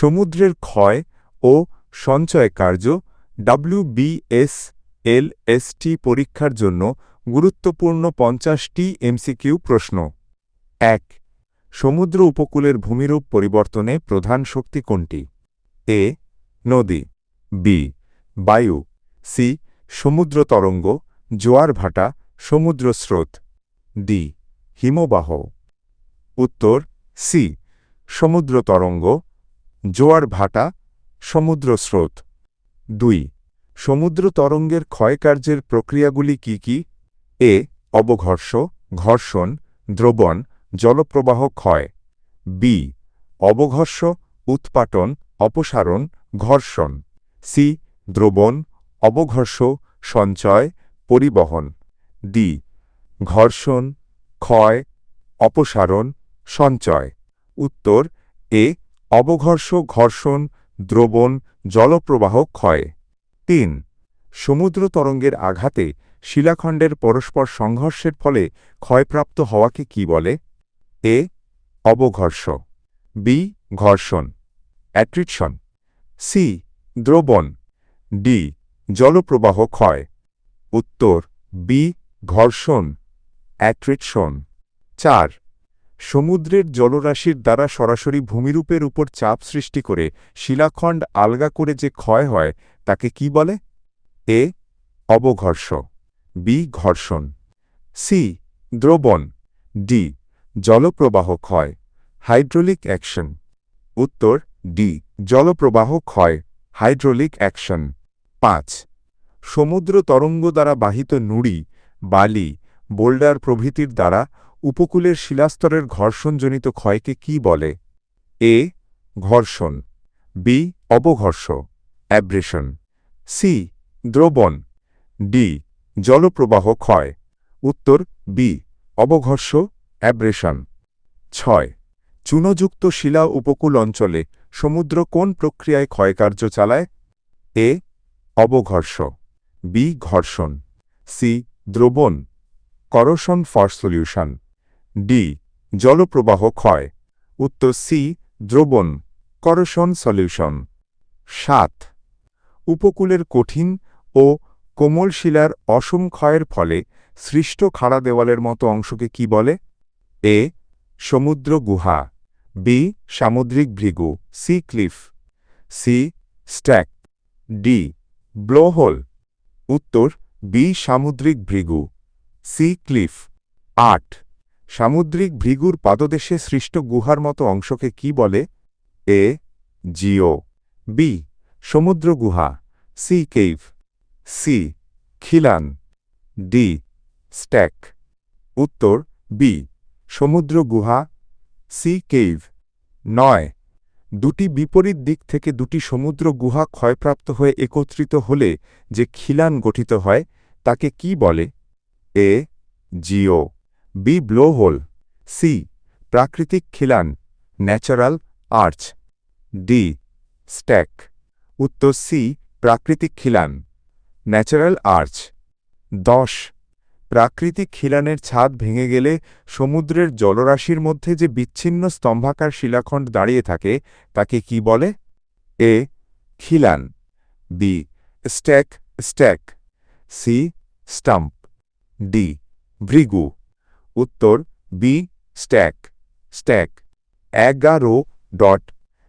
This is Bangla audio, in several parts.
সমুদ্রের ক্ষয় ও সঞ্চয় কার্য ডাব্লিউবিএস এলএসটি পরীক্ষার জন্য গুরুত্বপূর্ণ পঞ্চাশটি এমসিকিউ প্রশ্ন। এক, সমুদ্র উপকূলের ভূমিরূপ পরিবর্তনে প্রধান শক্তি কোনটি? এ, নদী। বি, বায়ু। সি, সমুদ্র তরঙ্গ। জোয়ার ভাটা, সমুদ্র স্রোত। ডি, হিমবাহ। উত্তর, সি, সমুদ্র তরঙ্গ। জোয়ার ভাটা, সমুদ্র স্রোত। দুই, সমুদ্র তরঙ্গের ক্ষয়কার্যের প্রক্রিয়াগুলি কি কি? এ, অবঘর্ষ, ঘর্ষণ, দ্রবণ, জলপ্রবাহ ক্ষয়। বি, অবঘর্ষ, উৎপাটন, অপসারণ, ঘর্ষণ। সি, দ্রবণ, অবঘর্ষ, সঞ্চয়, পরিবহন। ডি, ঘর্ষণ, ক্ষয়, অপসারণ, সঞ্চয়। উত্তর, এ অবঘর্ষ, ঘর্ষণ, দ্রবণ, জলপ্রবাহ ক্ষয়। তিন, সমুদ্র তরঙ্গের আঘাতে শিলাখণ্ডের পরস্পর সংঘর্ষের ফলে ক্ষয়প্রাপ্ত হওয়াকে কি বলে? এ, অবঘর্ষ। বি, ঘর্ষণ। অ্যাট্রিকশন। সি, দ্রবণ। ডি, জলপ্রবাহ ক্ষয়। উত্তর, বি, ঘর্ষণ। অ্যাট্রিকশন। চার সমুদ্রের জলরাশির দ্বারা সরাসরি ভূমিরূপের উপর চাপ সৃষ্টি করে শিলাখণ্ড আলগা করে যে ক্ষয় হয়, তাকে কি বলে? এ. অবঘর্ষ। বি. ঘর্ষণ। সি. দ্রবণ। ডি. জলপ্রবাহ ক্ষয়। Hydraulic action. উত্তর, ডি. জলপ্রবাহ ক্ষয়। Hydraulic action. পাঁচ. সমুদ্র তরঙ্গ দ্বারা বাহিত নুড়ি, বালি, বোল্ডার প্রভৃতির দ্বারা উপকূলের শিলাস্তরের ঘর্ষণজনিত ক্ষয়কে কি বলে? এ. ঘর্ষণ। বি. অবঘর্ষ। অ্যাব্রেশন। সি. দ্রবণ। ডি. জলপ্রবাহ ক্ষয়। উত্তর বি. অবঘর্ষ, অ্যাব্রেশন। ছয়. চুনযুক্ত শিলা উপকূল অঞ্চলে সমুদ্র কোন প্রক্রিয়ায় ক্ষয়কার্য চালায়? এ. অবঘর্ষ। বি. ঘর্ষণ। সি. দ্রবণ। Corrosion for solution. ডি, জলপ্রবাহ ক্ষয়। উত্তর সি, দ্রবণ করশন সলিউশন সাত, উপকূলের কঠিন ও কোমল শিলার অসম ক্ষয়ের ফলে সৃষ্ট খাড়া দেওয়ালের মতো অংশকে কি বলে? এ, সমুদ্র গুহা। বি, সামুদ্রিক Bhrigu, C, cliff. C, stack. D, blowhole. উত্তর, বি, সামুদ্রিক ভৃগু। C, cliff. আট সামুদ্রিক ভৃগুর পাদদেশে সৃষ্ট গুহার মতো অংশকে কি বলে? A, geo. বি সমুদ্র গুহা সি, কেভ। সি, খিলান। D, stack. উত্তর, বি সমুদ্র গুহা সি, কেভ। নয়, দুটি বিপরীত দিক থেকে দুটি সমুদ্র গুহা ক্ষয়প্রাপ্ত হয়ে একত্রিত হলে যে খিলান গঠিত হয়, তাকে কি বলে? A, geo. B blowhole C প্রাকৃতিক খিলান, ন্যাচারাল আর্চ, ডি স্ট্যাক, উত্তর সি প্রাকৃতিক খিলান, ন্যাচারাল আর্চ। দশ প্রাকৃতিক খিলানের ছাদ ভেঙে গেলে সমুদ্রের জলরাশির মধ্যে যে বিচ্ছিন্ন স্তম্ভাকার শিলাখণ্ড দাঁড়িয়ে থাকে, তাকে কি বলে? এ খিলান, B stack stack, C stump, D Bhrigu. উত্তর বি স্ট্যাক স্ট্যাক এগারো ডট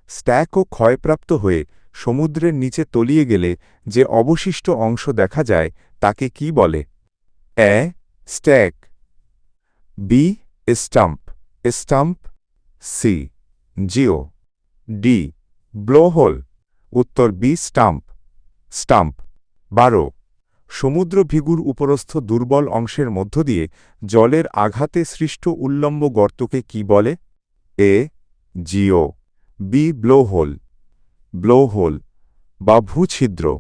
স্ট্যাকও ক্ষয়প্রাপ্ত হয়ে সমুদ্রের নিচে তলিয়ে গেলে যে অবশিষ্ট অংশ দেখা যায়, তাকে কি বলে? A stack B stump stump C geo D blowhole উত্তর বি স্টাম্প স্টাম্প বারো সমুদ্র ভিগুর উপরস্থ দুর্বল অংশের মধ্য দিয়ে জলের আঘাতে সৃষ্ট উল্লম্ব গর্তকে কি বলে? এ, জিও। B, blowhole. ব্লোহোল বা ভূছিদ্র।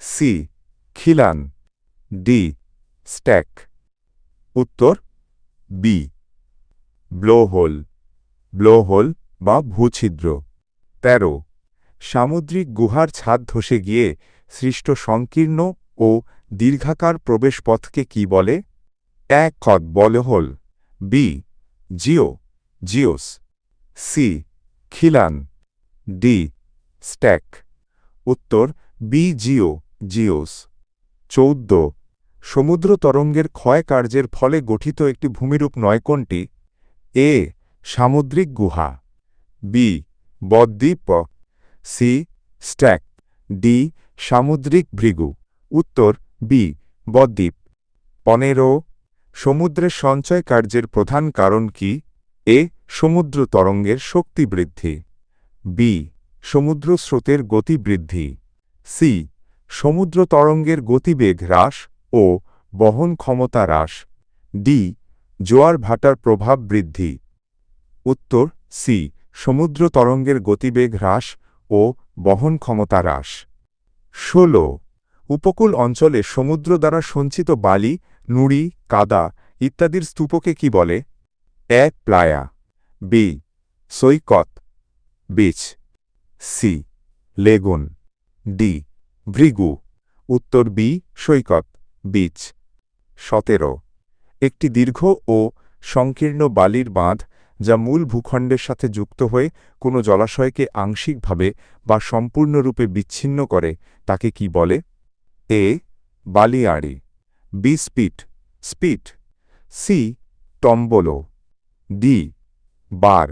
সি, খিলান। D, stack. উত্তর, বি। ব্লোহোল। ব্লোহোল বা ভূছিদ্র। তেরো, সামুদ্রিক গুহার ছাদ ধসে গিয়ে সৃষ্ট সংকীর্ণ ও দীর্ঘাকার প্রবেশপথকে কি বলে? এক কদ blowhole. B, geo, geos. C, খিলান। D, stack. উত্তর, বি, জিও, জিওস। চৌদ্দ সমুদ্র তরঙ্গের ক্ষয় কার্যের ফলে গঠিত একটি ভূমিরূপ নয় কোনটি? এ, সামুদ্রিক গুহা। বি, বদ্বীপ। C, stack. ডি, সামুদ্রিক ভৃগু। উত্তর বি বদ্বীপ। পনেরো, সমুদ্রের সঞ্চয় কার্যের প্রধান কারণ কি? এ, সমুদ্র তরঙ্গের শক্তি বৃদ্ধি। বি সমুদ্র স্রোতের গতি বৃদ্ধি। সি সমুদ্র তরঙ্গের গতিবেগ হ্রাস ও বহন ক্ষমতা হ্রাস। ডি জোয়ার ভাটার প্রভাব বৃদ্ধি। উত্তর সি সমুদ্র তরঙ্গের গতিবেগ হ্রাস ও বহন ক্ষমতা হ্রাস। ষোল উপকূল অঞ্চলে সমুদ্র দ্বারা সঞ্চিত বালি, নুড়ি, কাদা ইত্যাদির স্তূপকে কি বলে? A. Playa. B. Saikat. Beach C. Lagoon. D. ভৃগু। উত্তর বি. সৈকত। বিচ সতেরো। একটি দীর্ঘ ও সংকীর্ণ বালির বাঁধ যা মূল ভূখণ্ডের সাথে যুক্ত হয়ে কোনো জলাশয়কে আংশিকভাবে বা সম্পূর্ণরূপে বিচ্ছিন্ন করে, তাকে কি বলে? A বালিয়াড়ি B spit spit C tombolo D bar.